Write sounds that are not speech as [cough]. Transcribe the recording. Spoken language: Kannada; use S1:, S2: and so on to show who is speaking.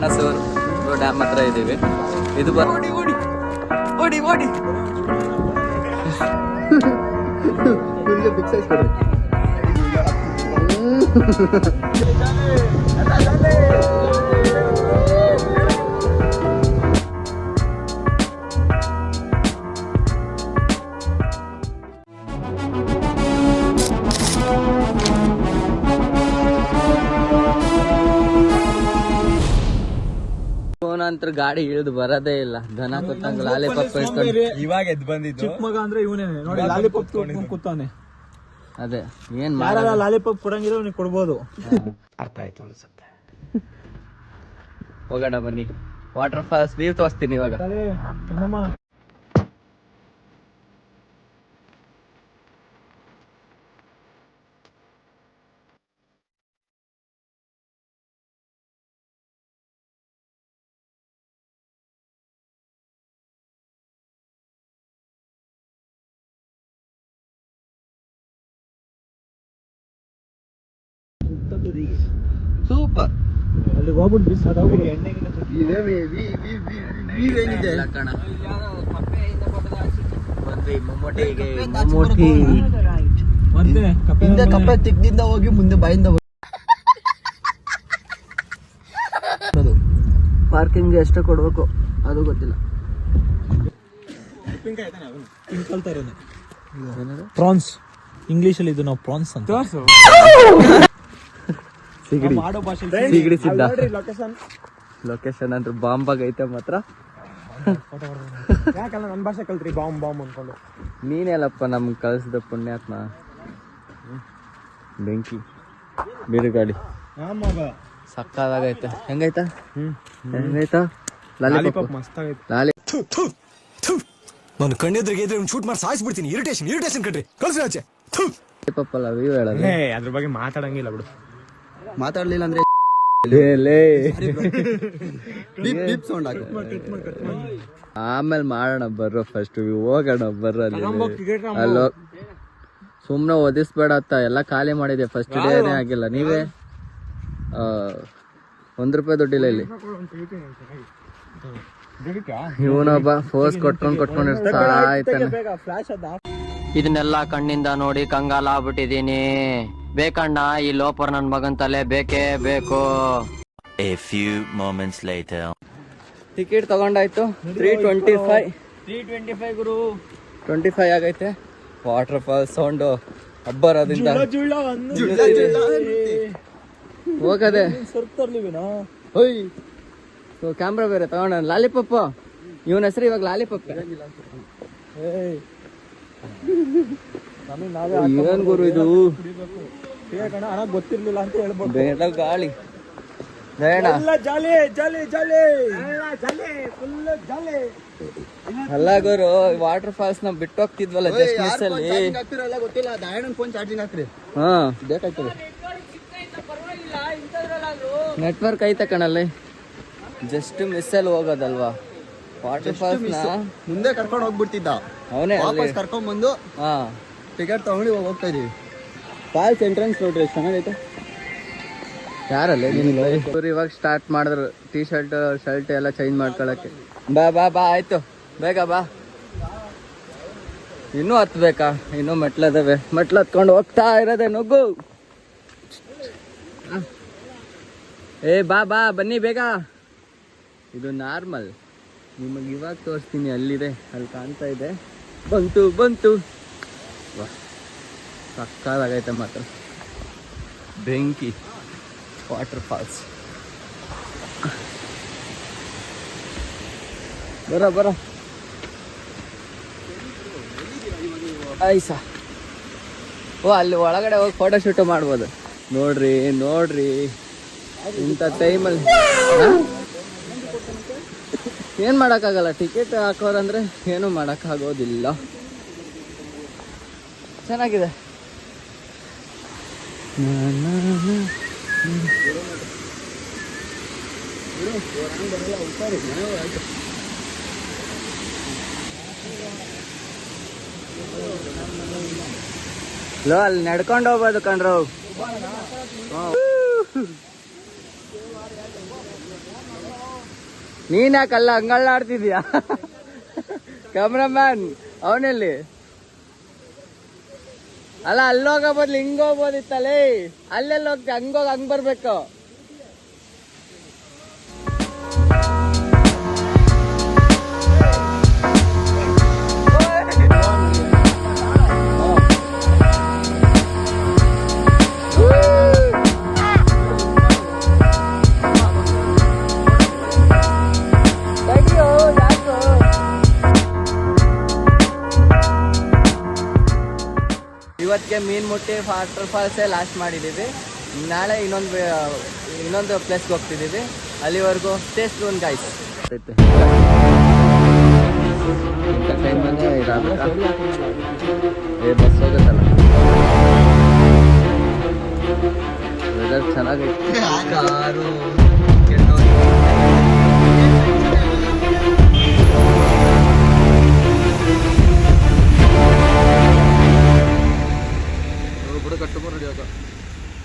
S1: ಬಾಣಸೂರ್ ಡ್ಯಾಮ್ ಹತ್ರ ಇದ್ದೀವಿ. ಇದು ಓಡಿ ಓಡಿ ಓಡಿ ಓಡಿ ಓಡಿ. [laughs] ನಂತರ ಗಾಡಿ ಇಳಿದು ಬರೋದೇ ಇಲ್ಲ. ದನ ಕೊಟ್ಟಂಗ ಲಾಲಿ ಪಪ್ಪ ಇಟ್ಕೊಂಡು
S2: ಇವಾಗ ಎದ್ ಬಂದಿದ್ದು.
S3: ಚಿಕ್ಕ ಮಗ ಅಂದ್ರೆ ಇವನೇ. ನೋಡಿ ಲಾಲಿಪಾಪ್ ಕೂತಾನೆ.
S1: ಅದೇ ಏನ್
S3: ಯಾರ ಲಾಲಿಪಾಪ್ ಕೊಡಂಗಿದ್ರೆ ಅವ್ನಿಗೆ ಕೊಡ್ಬೋದು.
S1: ಹೋಗೋಣ ಬನ್ನಿ. ವಾಟರ್ ಫಾಲ್ಸ್ ವ್ಯೂ ತೋರಿಸ್ತೀನಿ ಇವಾಗ. ಸೂಪರ್
S3: ಅಲ್ಲಿ ಹೋಗ್ಬಿಟ್ಟು
S1: ಕಣ.
S2: ಹಿಂದೆ ಕಪ್ಪೆ ತಿಕ್ದಿಂದ ಹೋಗಿ ಮುಂದೆ ಬಾಯಿಂದ
S1: ಪಾರ್ಕಿಂಗ್ ಎಷ್ಟು ಕೊಡ್ಬೇಕು ಅದು ಗೊತ್ತಿಲ್ಲ.
S3: ಪ್ರಾನ್ಸ್. ಇಂಗ್ಲೀಷಲ್ಲಿ ಅಲ್ಲಿ ಇದು ನಾವು ಪ್ರಾನ್ಸ್ ಅಂತ. [laughs]
S1: ಸಿಗಡಿ. ಸಿಗಡಿ ಸಿದ್ಧ.
S3: ಲೊಕೇಶನ್
S1: ಲೊಕೇಶನ್ ಅಂದ್ರೆ ಬಾಂಬಾಗ್ ಐತೆ ಮಾತ್ರ.
S3: ಯಾಕಲ್ಲ ನನ್ನ ಭಾಷೆ ಕಲ್ತ್ರಿ? ಬಾಂಬ್ ಬಾಂಬ್ ಅನ್ಕೊಂಡು.
S1: ನೀನೇಲಪ್ಪ ನಮ್ಗೆ ಕಳಿಸಿದ ಪುಣ್ಯಾತ್ಮ. ಬೆಂಕಿ ಬಿರುಗಾಡಿ
S3: ಸಕ್ಕಾದಾಗೈತೆ
S1: ಸಕ್ಕದಾಗೈತೆ ಹೆಂಗೈತ? ಹೆಂಗೈತ? ಲಾಲಿಪಾಪ್.
S3: ಮಸ್ತ್ ಆಗೈತೆ.
S1: ಲಾಲಿ
S4: ನಾನು ಕಣ್ಣೆದ್ರಿಗೆ ಇದ್ರೆ ಶೂಟ್ ಮಾಡಿ ಸಾಯಿಸ್ಬಿಡ್ತೀನಿ. ಇರಿಟೇಷನ್ ಇರಿಟೇಷನ್ ಕಣ್ರಿ. ಕಳ್ಸಿ ಆಚೆ. ಥು.
S1: ಲಾಲಿಪಾಪ್ ಅಲ್ಲ ವ್ಯೂ ಹೇಳೋದು.
S3: ಏ ಅದ್ರ ಬಗ್ಗೆ ಮಾತಾಡಂಗಿಲ್ಲ ಬಿಡು.
S2: ಮಾತಾಡ್ಲಿಲ್ಲ ಅಂದ್ರೆ
S1: ಲೇ, ಲೇ.
S2: ಬೀಪ್ ಬೀಪ್ ಸೌಂಡ್ ಆಗ
S1: ಆಮೇಲೆ ಮಾಡೋಣ ಬರ್ರೋ ಫಸ್ಟ್ ಹೋಗೋಣ ಬರ್ರ ಅಲ್ಲಿ. ಸುಮ್ನೆ ಒದಿಸ್ಬೇಡ ಅತ್ತ ಎಲ್ಲ ಖಾಲಿ ಮಾಡಿದೆ. ಫಸ್ಟ್ ಡೇನೇ ಆಗಿಲ್ಲ. ನೀವೇ? ಆ, ಒಂದ್ ರೂಪಾಯಿ ದುಡ್ಡಿಲ್ಲ ಇಲ್ಲಿ. ಇವನೊಬ್ಬ ಫೋರ್ಸ್ ಕೊಟ್ಕೊಂಡ್ ಕೊಟ್ಕೊಂಡಿರ್ತಾ ಆಯ್ತಾನೆ
S3: ಬೇಗ ಫ್ಲಾಶ್ ಅದ.
S5: ಇದನ್ನೆಲ್ಲ ಕಣ್ಣಿಂದ ನೋಡಿ ಕಂಗಾಲ ಆಗ್ಬಿಟ್ಟಿದೀನಿ ಬೇಕಣ್ಣ ಈ ಲೋಪರ್ ನನ್ ಮಗನ್ ತಲೆ ಬೇಕೇ ಬೇಕು.
S6: A few moments later.
S1: Ticket ತಗೊಂಡಾಯ್ತು. Three twenty five
S3: three twenty five Guru
S1: twenty five ಆಗೈತೆ ವಾಟರ್ ಫಾಲ್ ಸೌಂಡು ಅಬ್ಬರದಿಂದ ಹೋಗದೆ.
S3: ಸರ್ತಾರ್ಲಿವಿನ
S1: ಹೋಯ್. ಸೊ ಕ್ಯಾಮ್ರಾ ಬೇರೆ ತಗೊಂಡ ಲಾಲಿಪಪ್ಪ ಇವನ ಹೆಸರು ಇವಾಗ
S3: ಲಾಲಿಪಪ್ಪ
S1: ಏನ್ ಗುರು ಇದು?
S3: ಹಣ ಗೊತ್ತಿರ್ಲಿಲ್ಲ ಅಂತ ಹೇಳ್ಬೋದು.
S1: ಬೇಡ ಗಾಳಿ. ಬೇಡ.
S3: ಎಲ್ಲ ಜಾಲಿ ಜಾಲಿ ಜಾಲಿ. ಜಾಲಿ ಫುಲ್ ಜಾಲಿ.
S1: ಅಲ್ಲ ಗುರು ವಾಟರ್ ಫಾಲ್ಸ್ ನಾವ್ ಬಿಟ್ಟು ಹೋಗ್ತಿದ್ವಲ್ಲ ಜಸ್ಟ್ ಮಿಸ್ ಅಲ್ಲಿ.
S2: ಗೊತ್ತಿಲ್ಲ. ಫೋನ್ ಚಾರ್ಜಿಂಗ್ ಹಾಕ್ರಿ.
S1: ಹಾ.
S2: ಬೇಕಾಯ್ತದೆ.
S1: ನೆಟ್ವರ್ಕ್ ಐತೆ ಕಣಲ್ಲಿ. ಜಸ್ಟ್ ಮಿಸ್ ಅಲ್ಲಿ ಹೋಗೋದಲ್ವಾ? ವಾಟರ್ ಫಾಲ್ಸ್ನ?
S2: ಮುಂದೆ ಕರ್ಕೊಂಡು ಹೋಗ್ಬಿಡ್ತಿದ್ದ
S1: ಅವನೇ
S2: ವಾಪಸ್ ಕರ್ಕೊಂಡ್ ಬಂದು
S1: ಹಾ.
S2: ಟಿಕೆಟ್ ತಗೊಂಡು ಇವಾಗ ಹೋಗ್ತಾ ಇದೀವಿ.
S1: ಫಾಲ್ಸ್ ಎಂಟ್ರೆನ್ಸ್ ನೋಡ್ರಿ ಎಷ್ಟು ಚೆನ್ನಾಗೈತೆ? ಯಾರಲ್ಲೇ ಇವಾಗ ಸ್ಟಾರ್ಟ್ ಮಾಡಿದ್ರು. ಟೀ ಶರ್ಟ್ ಶರ್ಟ್ ಎಲ್ಲ ಚೇಂಜ್ ಮಾಡ್ಕೊಳಕ್ಕೆ. ಬಾ ಬಾ ಬಾ ಆಯ್ತು. ಬೇಗ ಬಾ. ಇನ್ನೂ ಹತ್ಬೇಕಾ? ಇನ್ನು ಮೆಟ್ಲದವೆ ಮೆಟ್ಲು ಹತ್ಕೊಂಡು ಹೋಗ್ತಾ ಇರೋದೆ ನುಗ್ಗು. ಏ ಬಾ ಬಾ ಬನ್ನಿ ಬೇಗ. ಇದು ನಾರ್ಮಲ್ ನಿಮಗೆ ಇವಾಗ ತೋರಿಸ್ತೀನಿ, ಅಲ್ಲಿದೆ, ಅಲ್ಲಿ ಕಾಣ್ತಾ ಇದೆ. ಬಂತು ಬಂತು. ವಾ ಸಕ್ಕಾಲಾಗೈತೆ ಮಾತ್ರ. ಬೆಂಕಿ, ವಾಟರ್ ಫಾಲ್ಸ್. ಬರ ಬರ. ಐಸಾ ಓ ಅಲ್ಲಿ ಒಳಗಡೆ ಹೋಗಿ ಫೋಟೋ ಶೂಟ್ ಮಾಡ್ಬೋದು. ನೋಡ್ರಿ ನೋಡ್ರಿ. ಇಂಥ ಟೈಮಲ್ಲಿ ಏನು ಮಾಡೋಕ್ಕಾಗಲ್ಲ? ಟಿಕೆಟ್ ಹಾಕೋರಂದ್ರೆ ಏನೂ ಮಾಡೋಕ್ಕಾಗೋದಿಲ್ಲ. ಚೆನ್ನಾಗಿದೆ. ಲೋ ಅಲ್ಲಿ ನಡ್ಕೊಂಡು ಹೋಗ್ಬೋದು ಕಣ್ರು. ನೀನ್ ಯಾಕಲ್ಲ ಹಂಗಳ್ಳಾಡ್ತಿದ್ಯಾ ಕ್ಯಾಮ್ರಾಮ್ಯಾನ್ ಅವನಲ್ಲಿ? ಅಲ್ಲ ಅಲ್ಲೋಗ ಬದ್ಲು ಹಿಂಗೋಗ್ಬೋದಿತ್ತಲೇ ಅಲ್ಲೆಲ್ಲ ಹೋಗ್ತಿ ಹಂಗೋಗಿ ಹಂಗ್ ಬರ್ಬೇಕು. ಇವತ್ತಿಗೆ ಮೀನ್ ಮುಟ್ಟಿ ವಾಟರ್ ಫಾಲ್ಸೇ ಲಾಸ್ಟ್ ಮಾಡಿದ್ದೀವಿ. ನಾಳೆ ಇನ್ನೊಂದು ಇನ್ನೊಂದು ಪ್ಲೇಸ್ಗೆ ಹೋಗ್ತಿದ್ದೀವಿ. ಅಲ್ಲಿವರೆಗೂ ಟೇಸ್ಟ್ ಒಂದು ಗಾಯ್ಸ್